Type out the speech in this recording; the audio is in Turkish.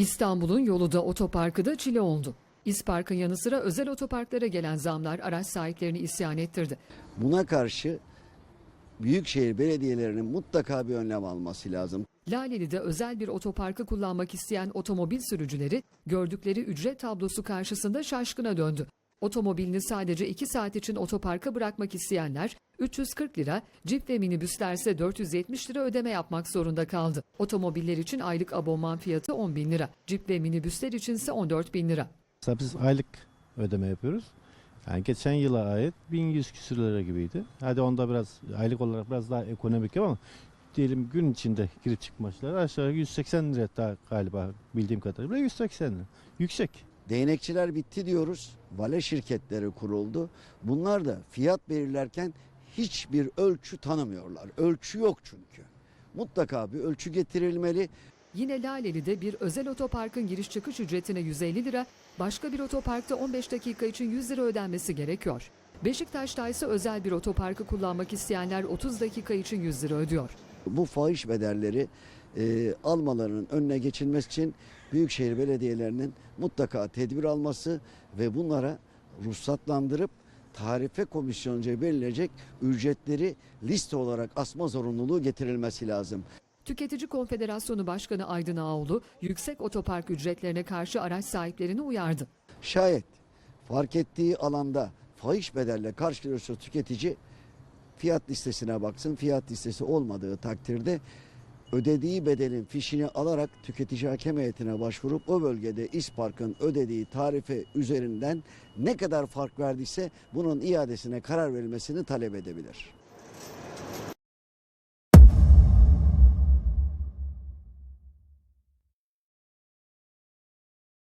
İstanbul'un yolu da otoparkı da çile oldu. İspark'ın yanı sıra özel otoparklara gelen zamlar araç sahiplerini isyan ettirdi. Buna karşı büyükşehir belediyelerinin mutlaka bir önlem alması lazım. Laleli'de özel bir otoparkı kullanmak isteyen otomobil sürücüleri gördükleri ücret tablosu karşısında şaşkına döndü. Otomobilini sadece 2 saat için otoparka bırakmak isteyenler 340 lira, cip ve minibüslerse 470 lira ödeme yapmak zorunda kaldı. Otomobiller için aylık abonman fiyatı 10 bin lira, cip ve minibüsler içinse 14 bin lira. Mesela biz aylık ödeme yapıyoruz. Yani geçen yıla ait 1100 küsür lira gibiydi. Hadi onda biraz aylık olarak biraz daha ekonomik ama diyelim gün içinde girip çıkmaçlar aşağı yukarı 180 lira daha galiba bildiğim kadarıyla 180 lira. Yüksek. Değnekçiler bitti diyoruz. Vale şirketleri kuruldu. Bunlar da fiyat belirlerken hiçbir ölçü tanımıyorlar. Ölçü yok çünkü. Mutlaka bir ölçü getirilmeli. Yine Laleli'de bir özel otoparkın giriş çıkış ücretine 150 lira, başka bir otoparkta 15 dakika için 100 lira ödenmesi gerekiyor. Beşiktaş'ta ise özel bir otoparkı kullanmak isteyenler 30 dakika için 100 lira ödüyor. Bu fahiş bedelleri e, almalarının önüne geçilmesi için büyükşehir belediyelerinin mutlaka tedbir alması ve bunlara ruhsatlandırıp tarife komisyonca belirleyecek ücretleri liste olarak asma zorunluluğu getirilmesi lazım. Tüketici Konfederasyonu Başkanı Aydın Ağoğlu, yüksek otopark ücretlerine karşı araç sahiplerini uyardı. Şayet fark ettiği alanda fahiş bedelle karşılaşırsa tüketici fiyat listesine baksın. Fiyat listesi olmadığı takdirde ödediği bedelin fişini alarak tüketici hakem heyetine başvurup o bölgede İspark'ın ödediği tarife üzerinden ne kadar fark verdiyse bunun iadesine karar verilmesini talep edebilir.